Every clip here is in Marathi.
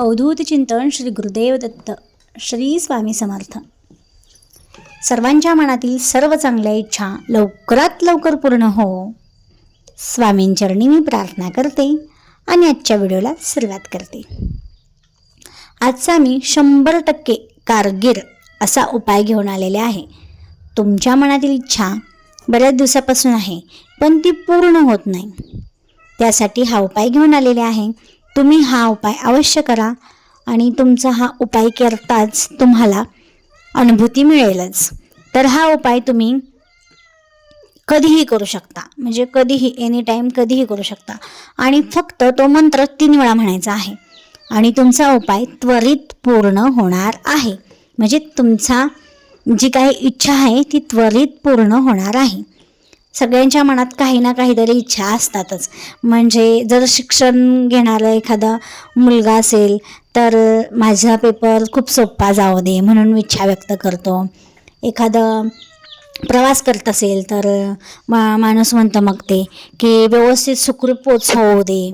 अवधूत चिंतन श्री गुरुदेव दत्त श्री स्वामी समर्थ. सर्वांच्या मनातील सर्व चांगल्या इच्छा लवकरात लवकर पूर्ण हो. स्वामींचरणी मी प्रार्थना करते आणि आजच्या व्हिडिओला सुरुवात करते. आजचा मी शंभर टक्के कारगीर असा उपाय घेऊन आलेले आहे. तुमच्या मनातील इच्छा बऱ्याच दिवसापासून आहे पण ती पूर्ण होत नाही. त्यासाठी हा उपाय घेऊन आलेले आहे तुम्ही हा उपाय अवश्य करा आणि तुमचा हा उपाय करताच तुम्हाला अनुभूती मिळेलच. तर हा उपाय तुम्ही कधीही करू शकता. म्हणजे कधीही एनी टाईम कधीही करू शकता. आणि फक्त तो मंत्र तीन वेळा म्हणायचा आहे. आणि तुमचा उपाय त्वरित पूर्ण होणार आहे. म्हणजे तुमचा जी काही इच्छा आहे ती त्वरित पूर्ण होणार आहे. सगळ्यांच्या मनात काही ना काहीतरी इच्छा असतातच. म्हणजे जर शिक्षण घेणारा एखादा मुलगा असेल तर माझा पेपर खूप सोपा जाऊ दे म्हणून इच्छा व्यक्त करतो. एखादं प्रवास करत असेल तर मा माणूस म्हणतं मग ते की व्यवस्थित सुखरूप पोच होऊ दे.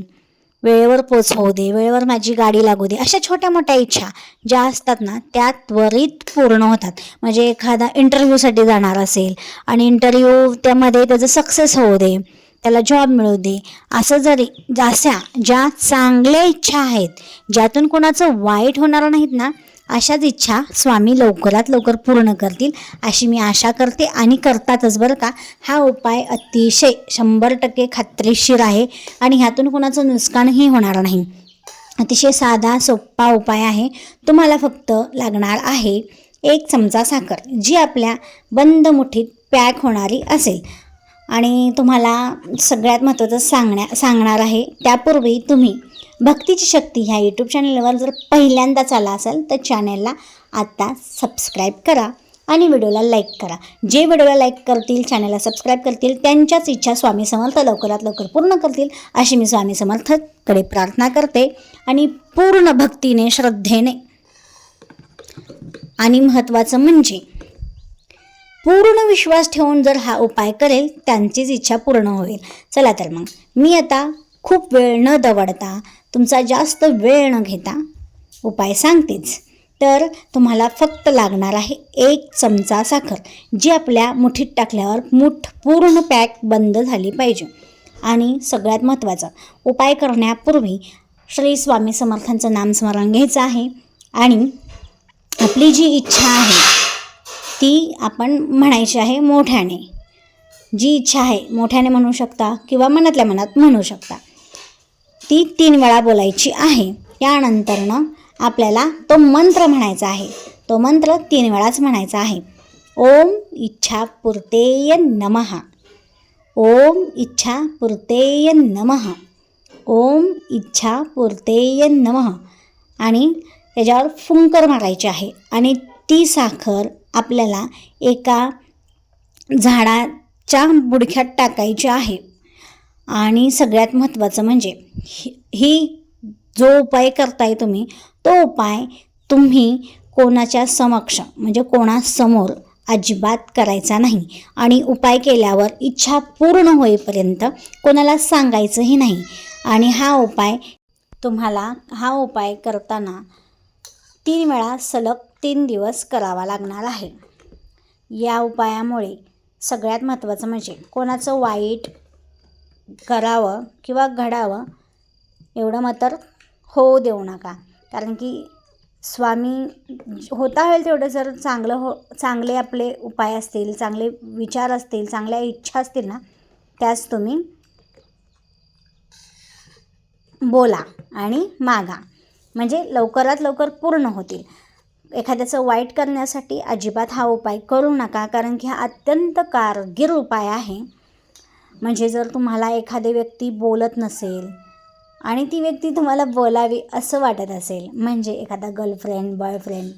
वेळेवर पोच होऊ दे वेळेवर माझी गाडी लागू दे अशा छोट्या मोठ्या इच्छा ज्या असतात ना त्या त्वरित पूर्ण होतात. म्हणजे एखादा इंटरव्ह्यूसाठी जाणार असेल आणि इंटरव्ह्यू त्यामध्ये त्याचं सक्सेस होऊ दे त्याला जॉब मिळू दे असं जरी अशा ज्या चांगल्या इच्छा आहेत ज्यातून कोणाचं वाईट होणार नाहीत ना अशाच इच्छा स्वामी लवकरात लवकर पूर्ण करतील अशी मी आशा करते आणि करतातच बरं का. हा उपाय अतिशय शंभर टक्के खात्रीशीर आहे आणि ह्यातून कोणाचं नुकसानही होणार नाही. अतिशय साधा सोपा उपाय आहे. तुम्हाला फक्त लागणार आहे एक चमचा साखर जी आपल्या बंद मुठीत पॅक होणारी असेल. आणि तुम्हाला सगळ्यात महत्त्वाचं सांगण्या सांगणार आहे त्यापूर्वी तुम्ही भक्तीची शक्ती ह्या यूट्यूब चॅनलवर जर पहिल्यांदाच आला असाल तर चॅनलला आता सबस्क्राईब करा आणि व्हिडिओला लाईक करा. जे व्हिडिओला लाईक करतील चॅनलला सबस्क्राईब करतील त्यांच्याच इच्छा स्वामी समर्थ लवकरात लवकर पूर्ण करतील अशी मी स्वामी समर्थकडे प्रार्थना करते आणि पूर्ण भक्तीने श्रद्धेने आणि महत्त्वाचं म्हणजे पूर्ण विश्वास ठेवून जर हा उपाय करेल त्यांचीच इच्छा पूर्ण होईल. चला तर मग मी आता खूप वेळ न दवडता तुमचा जास्त वेळ न घेता उपाय सांगतेच. तर तुम्हाला फक्त लागणार आहे एक चमचा साखर जी आपल्या मुठीत टाकल्यावर मुठ पूर्ण पॅक बंद झाली पाहिजे. आणि सगळ्यात महत्त्वाचं उपाय करण्यापूर्वी श्री स्वामी समर्थांचं नामस्मरण घ्यायचं आहे. आणि आपली जी इच्छा आहे ती आपण म्हणायची आहे मोठ्याने. जी इच्छा आहे मोठ्याने म्हणू शकता किंवा मनातल्या मनात म्हणू शकता. ती तीन वेळा बोलायची आहे. यानंतरनं आपल्याला तो मंत्र म्हणायचा आहे. तो मंत्र तीन वेळाच म्हणायचा आहे. ओम इच्छा पुरतेय नमः. ओम इच्छा पुरतेय नमः. ओम इच्छा पुरतेय नमः. आणि त्याच्यावर फुंकर मारायची आहे. आणि ती साखर आपल्याला एका झाडाच्या बुडख्यात टाकायची आहे. आणि सगळ्यात महत्त्वाचं म्हणजे ही ही जो उपाय करताय तुम्ही तो उपाय तुम्ही कोणाच्या समक्ष म्हणजे कोणासमोर अजिबात करायचा नाही. आणि उपाय केल्यावर इच्छा पूर्ण होईपर्यंत कोणाला सांगायचंही नाही. आणि हा उपाय तुम्हाला हा उपाय करताना तीन वेळा सलग तीन दिवस करावा लागणार आहे. या उपायामुळे सगळ्यात महत्त्वाचं म्हणजे कोणाचं वाईट करावं किंवा घडावं एवढं मात्र होऊ देऊ नका. कारण की स्वामी होता होईल तेवढं जर चांगलं हो चांगले आपले उपाय असतील चांगले विचार असतील चांगल्या इच्छा असतील ना त्याच तुम्ही बोला आणि मागा. म्हणजे लवकरात लवकर पूर्ण होतील. एखाद्याचं वाईट करण्यासाठी अजिबात हा उपाय करू नका कारण की हा अत्यंत कारगीर उपाय आहे. म्हणजे जर तुम्हाला एखादी व्यक्ती बोलत नसेल आणि ती व्यक्ती तुम्हाला बोलावी असं वाटत असेल म्हणजे एखादा गर्लफ्रेंड बॉयफ्रेंड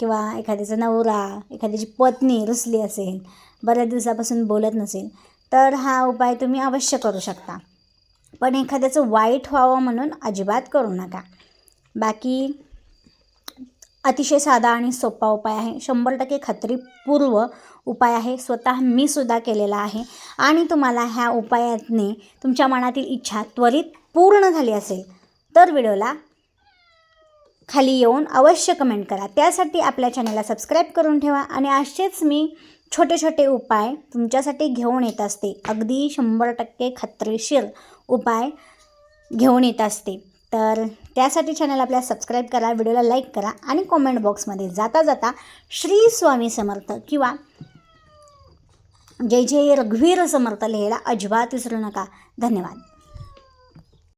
किंवा एखाद्याचा नवरा एखाद्याची पत्नी रुसली असेल बऱ्याच दिवसापासून बोलत नसेल तर हा उपाय तुम्ही अवश्य करू शकता. पण एखाद्याचं वाईट व्हावं म्हणून अजिबात करू नका. बाकी अतिशय साधा आणि सोपा उपाय आहे. शंभर टक्के खात्रीपूर्व उपाय आहे. स्वतः मी सुद्धा केलेला आहे. आणि तुम्हाला ह्या उपायाने तुमच्या मनातील इच्छा त्वरित पूर्ण झाली असेल तर व्हिडिओला खाली येऊन अवश्य कमेंट करा. त्यासाठी आपल्या चॅनलला सबस्क्राईब करून ठेवा आणि असेच मी छोटे छोटे उपाय तुमच्यासाठी घेऊन येत असते. अगदी शंभर टक्के खात्रीशीर उपाय घेऊन येत असते. तर त्यासाठी चॅनल आपल्या सबस्क्राईब करा व्हिडिओला लाईक करा आणि कॉमेंट बॉक्समध्ये जाता जाता श्री स्वामी समर्थ किंवा जय जय रघुवीर समर्थ लिहायला अजिबात विसरू नका. धन्यवाद.